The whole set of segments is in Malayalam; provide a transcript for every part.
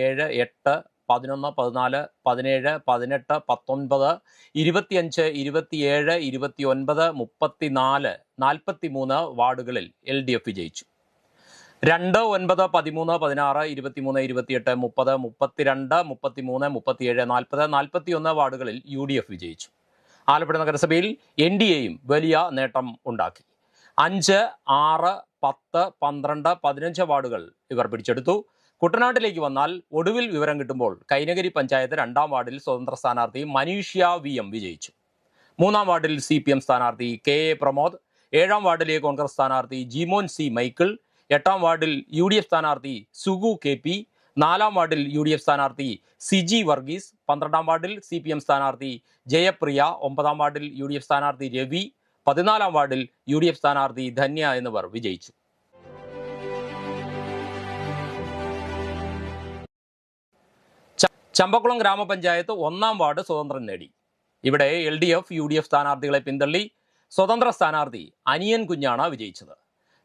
ഏഴ് എട്ട് പതിനൊന്ന് പതിനാല് പതിനേഴ് പതിനെട്ട് പത്തൊൻപത് ഇരുപത്തിയഞ്ച് ഇരുപത്തിയേഴ് ഇരുപത്തിയൊൻപത് മുപ്പത്തിനാല് നാൽപ്പത്തി മൂന്ന് വാർഡുകളിൽ എൽ ഡി എഫ് വിജയിച്ചു രണ്ട് ഒൻപത് പതിമൂന്ന് പതിനാറ് ഇരുപത്തിമൂന്ന് ഇരുപത്തിയെട്ട് മുപ്പത് മുപ്പത്തിരണ്ട് മുപ്പത്തിമൂന്ന് മുപ്പത്തിയേഴ് നാൽപ്പത് നാൽപ്പത്തിയൊന്ന് വാർഡുകളിൽ യു ഡി എഫ് വിജയിച്ചു ആലപ്പുഴ നഗരസഭയിൽ എൻ ഡി എയും വലിയ നേട്ടം ഉണ്ടാക്കി. അഞ്ച് ആറ് പത്ത് പന്ത്രണ്ട് പതിനഞ്ച് വാർഡുകൾ ഇവർ പിടിച്ചെടുത്തു. കുട്ടനാട്ടിലേക്ക് വന്നാൽ ഒടുവിൽ വിവരം കിട്ടുമ്പോൾ കൈനഗരി പഞ്ചായത്ത് രണ്ടാം വാർഡിൽ സ്വതന്ത്ര സ്ഥാനാർത്ഥി മനീഷ്യ വി എം വിജയിച്ചു. മൂന്നാം വാർഡിൽ സി പി എം സ്ഥാനാർത്ഥി കെ എ പ്രമോദ് ഏഴാം വാർഡിലെ കോൺഗ്രസ് സ്ഥാനാർത്ഥി ജിമോൻ സി മൈക്കിൾ എട്ടാം വാർഡിൽ യു ഡി എഫ് സ്ഥാനാർത്ഥി സുഗു കെ പി നാലാം വാർഡിൽ യു ഡി എഫ് സ്ഥാനാർത്ഥി സിജി വർഗീസ് പന്ത്രണ്ടാം വാർഡിൽ സി പി എം സ്ഥാനാർത്ഥി ജയപ്രിയ ഒമ്പതാം വാർഡിൽ യു ഡി എഫ് സ്ഥാനാർത്ഥി രവി പതിനാലാം വാർഡിൽ യു ഡി എഫ് സ്ഥാനാർത്ഥി ധന്യ എന്നിവർ വിജയിച്ചു. ചമ്പക്കുളം ഗ്രാമപഞ്ചായത്ത് ഒന്നാം വാർഡ് സ്വതന്ത്രം നേടി. ഇവിടെ L D F U D F സ്ഥാനാർത്ഥികളെ പിന്തള്ളി. സ്വതന്ത്ര സ്ഥാനാർത്ഥി അനിയൻ കുഞ്ഞാണ് വിജയിച്ചത്.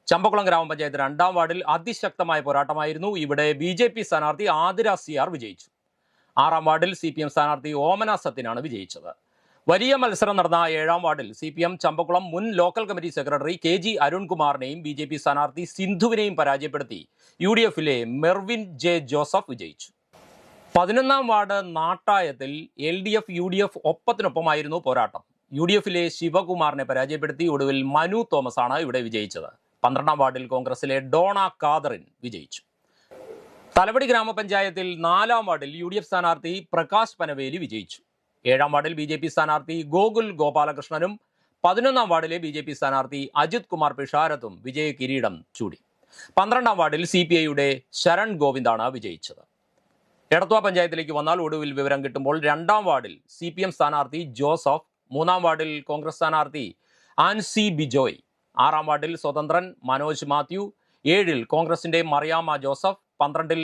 ചമ്പക്കുളം ഗ്രാമപഞ്ചായത്ത് രണ്ടാം വാർഡിൽ അതിശക്തമായ പോരാട്ടമായിരുന്നു. ഇവിടെ ബി ജെ പി സ്ഥാനാർത്ഥി ആതിര സി ആർ വിജയിച്ചു. ആറാം വാർഡിൽ സി പി എം സ്ഥാനാർത്ഥി ഓമന സത്യനാണ് വിജയിച്ചത്. വലിയ മത്സരം നടന്ന ഏഴാം വാർഡിൽ സി പി എം ചമ്പക്കുളം മുൻ local committee secretary K G അരുൺകുമാറിനെയും B J P സ്ഥാനാർത്ഥി സിന്ധുവിനെയും പരാജയപ്പെടുത്തി. യു ഡി എഫിലെ മെർവിൻ ജെ ജോസഫ് വിജയിച്ചു. പതിനൊന്നാം ward നാട്ടായത്തിൽ L D F U D F ഒപ്പത്തിനൊപ്പമായിരുന്നു പോരാട്ടം. യു ഡി എഫിലെ ശിവകുമാറിനെ പരാജയപ്പെടുത്തി ഒടുവിൽ മനു തോമസ് ആണ് ഇവിടെ വിജയിച്ചത്. പന്ത്രണ്ടാം വാർഡിൽ കോൺഗ്രസിലെ ഡോണ കാദറിൻ വിജയിച്ചു. തലവടി ഗ്രാമപഞ്ചായത്തിൽ നാലാം വാർഡിൽ യു ഡി എഫ് സ്ഥാനാർത്ഥി പ്രകാശ് പനവേലി വിജയിച്ചു. ഏഴാം വാർഡിൽ ബി ജെ പി സ്ഥാനാർത്ഥി ഗോകുൽ ഗോപാലകൃഷ്ണനും പതിനൊന്നാം വാർഡിലെ ബി ജെ പി സ്ഥാനാർത്ഥി അജിത് കുമാർ പിഷാരത്തും വിജയ കിരീടം ചൂടി. പന്ത്രണ്ടാം വാർഡിൽ സി പി ഐയുടെ ശരൺ ഗോവിന്ദാണ് വിജയിച്ചത്. എടത്വ പഞ്ചായത്തിലേക്ക് വന്നാൽ ഒടുവിൽ വിവരം കിട്ടുമ്പോൾ രണ്ടാം വാർഡിൽ സി പി എം സ്ഥാനാർത്ഥി ജോസഫ് മൂന്നാം വാർഡിൽ കോൺഗ്രസ് സ്ഥാനാർത്ഥി ആൻസി ബിജോയ് ആറാം വാർഡിൽ സ്വതന്ത്രൻ മനോജ് മാത്യു ഏഴിൽ കോൺഗ്രസിന്റെ മറിയാമ്മ ജോസഫ് പന്ത്രണ്ടിൽ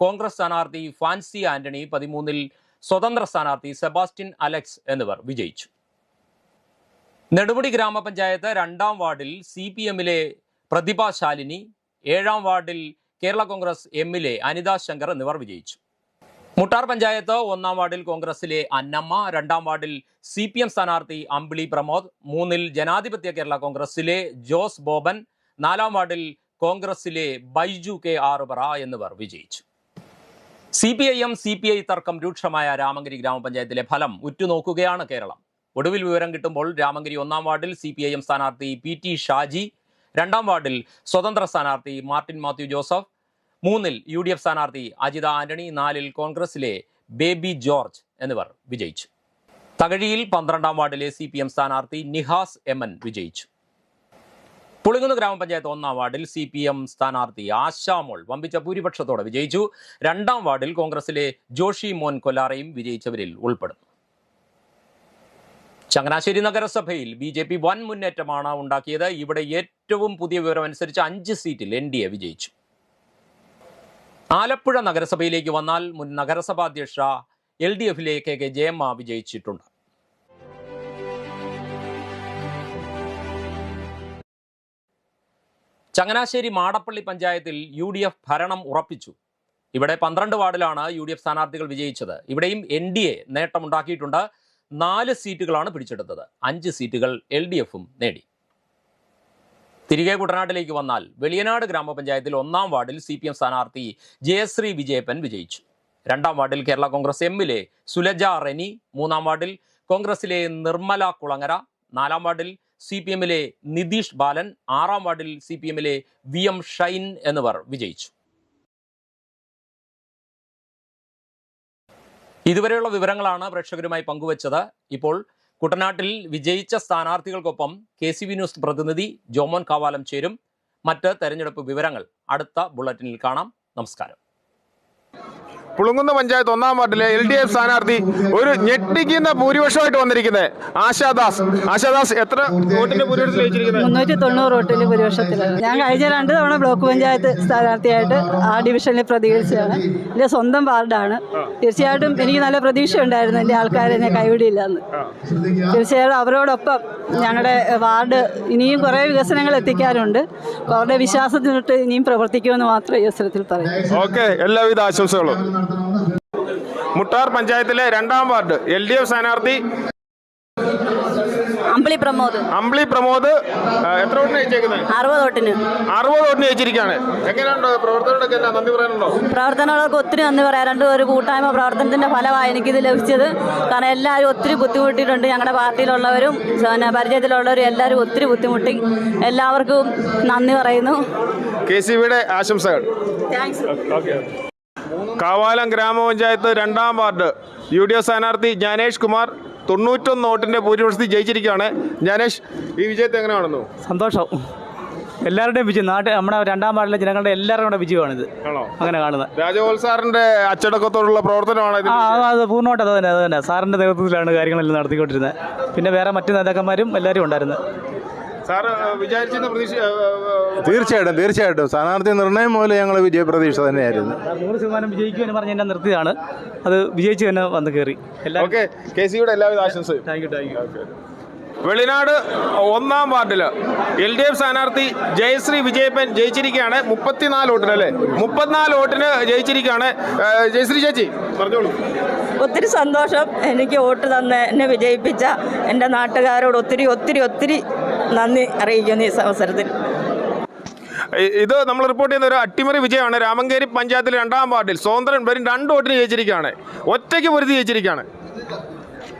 കോൺഗ്രസ് സ്ഥാനാർത്ഥി ഫാൻസി ആന്റണി പതിമൂന്നിൽ സ്വതന്ത്ര സ്ഥാനാർത്ഥി സെബാസ്റ്റ്യൻ അലക്സ് എന്നിവർ വിജയിച്ചു. നെടുമുടി ഗ്രാമപഞ്ചായത്ത് രണ്ടാം വാർഡിൽ സി പി എമ്മിലെ പ്രതിഭ ശാലിനി ഏഴാം വാർഡിൽ കേരള കോൺഗ്രസ് എമ്മിലെ അനിതാ ശങ്കർ എന്നിവർ വിജയിച്ചു. മുട്ടാർ പഞ്ചായത്ത് ഒന്നാം വാർഡിൽ കോൺഗ്രസിലെ അന്നമ്മ രണ്ടാം വാർഡിൽ സി പി എം സ്ഥാനാർത്ഥി അമ്പിളി പ്രമോദ് മൂന്നിൽ ജനാധിപത്യ കേരള കോൺഗ്രസിലെ ജോസ് ബോബൻ നാലാം വാർഡിൽ കോൺഗ്രസിലെ ബൈജു കെ ആറുപറ എന്നിവർ വിജയിച്ചു. C P I M C P I തർക്കം രൂക്ഷമായ രാമങ്കരി ഗ്രാമപഞ്ചായത്തിലെ ഫലം ഉറ്റുനോക്കുകയാണ് കേരളം. ഒടുവിൽ വിവരം കിട്ടുമ്പോൾ രാമങ്കരി ഒന്നാം വാർഡിൽ സി പി ഐ എം സ്ഥാനാർത്ഥി പി ടി ഷാജി രണ്ടാം വാർഡിൽ സ്വതന്ത്ര സ്ഥാനാർത്ഥി മാർട്ടിൻ മാത്യു ജോസഫ് മൂന്നിൽ യു ഡി എഫ് സ്ഥാനാർത്ഥി അജിത ആന്റണി നാലിൽ കോൺഗ്രസിലെ ബേബി ജോർജ് എന്നിവർ വിജയിച്ചു. തകഴിയിൽ പന്ത്രണ്ടാം വാർഡിലെ സി പി എം സ്ഥാനാർത്ഥി നിഹാസ് എം എൻ വിജയിച്ചു. പുളിങ്ങുന്ന് ഗ്രാമപഞ്ചായത്ത് ഒന്നാം വാർഡിൽ സി പി എം സ്ഥാനാർത്ഥി ആശാമോൾ വമ്പിച്ച ഭൂരിപക്ഷത്തോടെ വിജയിച്ചു. രണ്ടാം വാർഡിൽ കോൺഗ്രസിലെ ജോഷി മോൻ കൊല്ലാറയും വിജയിച്ചവരിൽ ഉൾപ്പെടുന്നു. ചങ്ങനാശ്ശേരി നഗരസഭയിൽ ബി ജെ പി വൻ മുന്നേറ്റമാണ് ഉണ്ടാക്കിയത്. ഇവിടെ ഏറ്റവും പുതിയ വിവരമനുസരിച്ച് അഞ്ച് സീറ്റിൽ എൻ ഡി എ വിജയിച്ചു. ആലപ്പുഴ നഗരസഭയിലേക്ക് വന്നാൽ മുൻ നഗരസഭാ അധ്യക്ഷ എൽ ഡി എഫിലെ കെ കെ ജയമ്മ വിജയിച്ചിട്ടുണ്ട്. ചങ്ങനാശ്ശേരി മാടപ്പള്ളി പഞ്ചായത്തിൽ യു ഡി എഫ് ഭരണം ഉറപ്പിച്ചു. ഇവിടെ പന്ത്രണ്ട് വാർഡിലാണ് യു ഡി എഫ് സ്ഥാനാർത്ഥികൾ വിജയിച്ചത്. ഇവിടെയും എൻ ഡി എ നേട്ടമുണ്ടാക്കിയിട്ടുണ്ട്. നാല് സീറ്റുകളാണ് പിടിച്ചെടുത്തത്. അഞ്ച് സീറ്റുകൾ എൽ ഡി എഫും നേടി. തിരികെ കുട്ടനാട്ടിലേക്ക് വന്നാൽ വെളിയനാട് ഗ്രാമപഞ്ചായത്തിൽ ഒന്നാം വാർഡിൽ സി പി എം സ്ഥാനാർത്ഥി ജയശ്രീ വിജയപ്പൻ വിജയിച്ചു. രണ്ടാം വാർഡിൽ കേരള കോൺഗ്രസ് എമ്മിലെ സുലജ റെനി മൂന്നാം വാർഡിൽ കോൺഗ്രസിലെ നിർമ്മല കുളങ്ങര നാലാം വാർഡിൽ സി പി എമ്മിലെ നിതീഷ് ബാലൻ ആറാം വാർഡിൽ സി പി എമ്മിലെ വി എം ഷൈൻ എന്നിവർ വിജയിച്ചു. ഇതുവരെയുള്ള വിവരങ്ങളാണ് പ്രേക്ഷകരുമായി പങ്കുവച്ചത്. ഇപ്പോൾ കുട്ടനാട്ടിൽ വിജയിച്ച സ്ഥാനാർത്ഥികൾക്കൊപ്പം കെ സി വി ന്യൂസ് പ്രതിനിധി ജോമോൻ കാവാലം ചേരും. മറ്റ് തെരഞ്ഞെടുപ്പ് വിവരങ്ങൾ അടുത്ത ബുള്ളറ്റിനിൽ കാണാം. നമസ്കാരം. പുളുങ്കുന്ന പഞ്ചായത്ത് ഒന്നാം വാർഡിലെ എൽ ഡി എഫ് സ്ഥാനാർത്ഥി ഒരു ഞെട്ടിക്കുന്ന ഭൂരിപക്ഷമായിട്ട് വന്നിരിക്കുന്നത് ആശാദാസ് ആശാദാസ് എത്ര വോട്ടിന്റെ ഭൂരിപക്ഷത്തിൽ മുന്നൂറ്റി തൊണ്ണൂറ് വോട്ടിന്റെ ഭൂരിപക്ഷത്തിലാണ്. ഞാൻ കഴിഞ്ഞ രണ്ട് തവണ ബ്ലോക്ക് പഞ്ചായത്ത് സ്ഥാനാർത്ഥിയായിട്ട് ആ ഡിവിഷനിൽ പ്രതികരിച്ചതാണ്. എന്റെ സ്വന്തം വാർഡാണ്. തീർച്ചയായിട്ടും എനിക്ക് നല്ല പ്രതീക്ഷ ഉണ്ടായിരുന്നു എന്റെ ആൾക്കാർ എന്നെ കൈവിടില്ല എന്ന് തീർച്ചയായിട്ടും അവരോടൊപ്പം ഞങ്ങളുടെ വാർഡ് ഇനിയും കുറേ വികസനങ്ങൾ എത്തിക്കാനുണ്ട്. അപ്പോൾ അവരുടെ വിശ്വാസത്തിനൊട്ട് ഇനിയും പ്രവർത്തിക്കുമെന്ന് മാത്രമേ ഈ അവസരത്തിൽ പറയൂ ഓക്കെ എല്ലാവിധ ആശംസകളും. മുട്ടാർ പഞ്ചായത്തിലെ രണ്ടാം വാർഡ് എൽ ഡി എഫ് സ്ഥാനാർത്ഥി അമ്പിളി പ്രമോദ്. അമ്പിളി പ്രമോദ് എത്ര വോട്ടിന് ജയിച്ചേക്കുന്നത് അറുപത് വോട്ടിന്. അറുപത് വോട്ടിന് ജയിച്ചിരിക്കുകയാണ് എങ്ങനെയുണ്ട് പ്രവർത്തനങ്ങളൊക്കെ? എന്നാ നന്ദി പറയാനുണ്ടോ? പ്രവർത്തനങ്ങളൊക്കെ ഒത്തിരി നന്ദി പറയാറുണ്ട് ഒരു കൂട്ടായ്മ പ്രവർത്തനത്തിന്റെ ഫലമായി എനിക്കിത് ലഭിച്ചത്. കാരണം എല്ലാവരും ഒത്തിരി ബുദ്ധിമുട്ടിയിട്ടുണ്ട്. ഞങ്ങളുടെ പാർട്ടിയിലുള്ളവരും പിന്നെ പരിചയത്തിലുള്ളവരും എല്ലാവരും ഒത്തിരി ബുദ്ധിമുട്ടി. എല്ലാവർക്കും നന്ദി പറയുന്നു. കെ സി ബിയുടെ ആശംസകൾ. താങ്ക്സ് കാവാലം ഗ്രാമപഞ്ചായത്ത് രണ്ടാം വാർഡ്. യു ഡി എഫ് സ്ഥാനാർത്ഥി ജ്ഞാനേഷ് കുമാർ തൊണ്ണൂറ്റൊന്ന് വോട്ടിന്റെ ഭൂരിപക്ഷത്തിൽ ജയിച്ചിരിക്കുകയാണ്. ജ്ഞാനേഷ് ഈ വിജയത്തെ എങ്ങനെ കാണുന്നു? സന്തോഷം. എല്ലാവരുടെയും വിജയം. നാട്ടിൽ നമ്മുടെ രണ്ടാം വാർഡിലെ ജനങ്ങളുടെ എല്ലാവരുടെ വിജയമാണിത്. അങ്ങനെ കാണുന്നത്. രാജഗോപാൽ സാറിന്റെ അച്ചടക്കത്തോടുള്ള പ്രവർത്തനമാണ് ആ അത് അത് പൂർണമായിട്ട് അത് തന്നെ അത് തന്നെ. സാറിന്റെ നേതൃത്വത്തിലാണ് കാര്യങ്ങളെല്ലാം നടത്തിക്കൊണ്ടിരുന്നത്. പിന്നെ വേറെ മറ്റു നേതാക്കന്മാരും എല്ലാവരും ഉണ്ടായിരുന്നു സാർ പ്രതീക്ഷ തീർച്ചയായിട്ടും തീർച്ചയായിട്ടും. സ്ഥാനാർത്ഥി നിർണയം മൂലം ഞങ്ങൾ വിജയപ്രതീക്ഷ തന്നെയായിരുന്നു. നൂറ് ശതമാനം വിജയിക്കുമെന്ന് പറഞ്ഞ് എന്നെ നിർത്തിയതാണ്. അത് വിജയിച്ച് തന്നെ വന്ന് കയറി. ഓക്കെ കെ സിയുടെ എല്ലാവിധ ആശംസയും. Thank you thank you Velinad ഒന്നാം വാർഡിൽ എൽ ഡി എഫ് സ്ഥാനാർത്ഥി ജയശ്രീ വിജയപ്പൻ ജയിച്ചിരിക്കുകയാണ്. മുപ്പത്തിനാല് വോട്ടിന് അല്ലേ? മുപ്പത്തിനാല് വോട്ടിന് ജയിച്ചിരിക്കുകയാണ്. ജയശ്രീ ചേച്ചി പറഞ്ഞോളൂ. ഒത്തിരി സന്തോഷം. എനിക്ക് വോട്ട് തന്ന് എന്നെ വിജയിപ്പിച്ച എന്റെ നാട്ടുകാരോട് ഒത്തിരി ഒത്തിരി ഒത്തിരി നന്ദി അറിയിക്കുന്നു ഈ അവസരത്തിൽ. ഇത് നമ്മൾ റിപ്പോർട്ട് ചെയ്യുന്ന ഒരു അട്ടിമറി വിജയമാണ്. രാമങ്കേരി പഞ്ചായത്തിലെ രണ്ടാം വാർഡിൽ സ്വതന്ത്രൻ വെറും രണ്ട് വോട്ടിന് ജയിച്ചിരിക്കുകയാണ്. ഒറ്റയ്ക്ക് പൊരുതി ജയിച്ചിരിക്കുകയാണ്.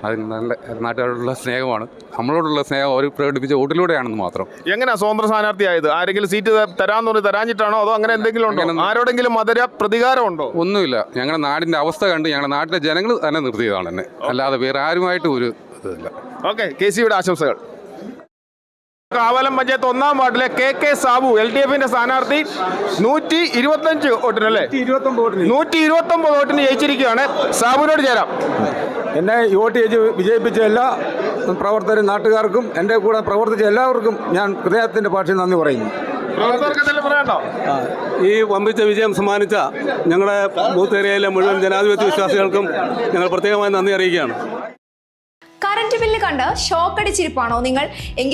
അത് നല്ല നാട്ടുകാരോടുള്ള സ്നേഹമാണ്. നമ്മളോടുള്ള സ്നേഹം അവർ പ്രകടിപ്പിച്ച വോട്ടിലൂടെയാണെന്ന് മാത്രം. എങ്ങനെയാ സ്വതന്ത്ര സ്ഥാനാർത്ഥിയായത്? ആരെങ്കിലും സീറ്റ് തരാന്ന് പറഞ്ഞ് തരാഞ്ഞിട്ടാണോ? അതോ അങ്ങനെ എന്തെങ്കിലും ഉണ്ടോ? ആരോടെങ്കിലും മധുര പ്രതികാരമുണ്ടോ? ഒന്നുമില്ല. ഞങ്ങളുടെ നാടിന്റെ അവസ്ഥ കണ്ട് ഞങ്ങളുടെ നാട്ടിലെ ജനങ്ങൾ തന്നെ നിർത്തിയതാണ് എന്നെ. അല്ലാതെ വേറെ ആരുമായിട്ടും ഒരു ഇതില്ല. ഓക്കെ കെ സിയുടെ ആശംസകൾ. കാവലം പഞ്ചായത്ത് ഒന്നാം വാർഡിലെ K K Sabu L D എഫിന്റെ സ്ഥാനാർത്ഥി നൂറ്റി ഇരുപത്തഞ്ച് വോട്ടിന് അല്ലേ? നൂറ്റി ഇരുപത്തി ഒമ്പത് വോട്ടിന് ജയിച്ചിരിക്കുകയാണ് സാബുവിനോട് ചേരാം. എന്നെ ഈ വോട്ട് ചെയ്ത് വിജയിപ്പിച്ച എല്ലാ പ്രവർത്തകരും നാട്ടുകാർക്കും എന്റെ കൂടെ പ്രവർത്തിച്ച എല്ലാവർക്കും ഞാൻ ഹൃദയത്തിന്റെ ഭാഷയിൽ നന്ദി പറയുന്നു. ആ, ഈ വമ്പിച്ച വിജയം സമ്മാനിച്ച ഞങ്ങളുടെ ബൂത്ത് ഏരിയയിലെ മുഴുവൻ ജനാധിപത്യ വിശ്വാസികൾക്കും ഞങ്ങൾ പ്രത്യേകമായി നന്ദി അറിയിക്കുകയാണ്. കറന്റ് ബില്ല് കണ്ട് ഷോക്കടിച്ചിരിപ്പാണോ നിങ്ങൾ? എങ്കിൽ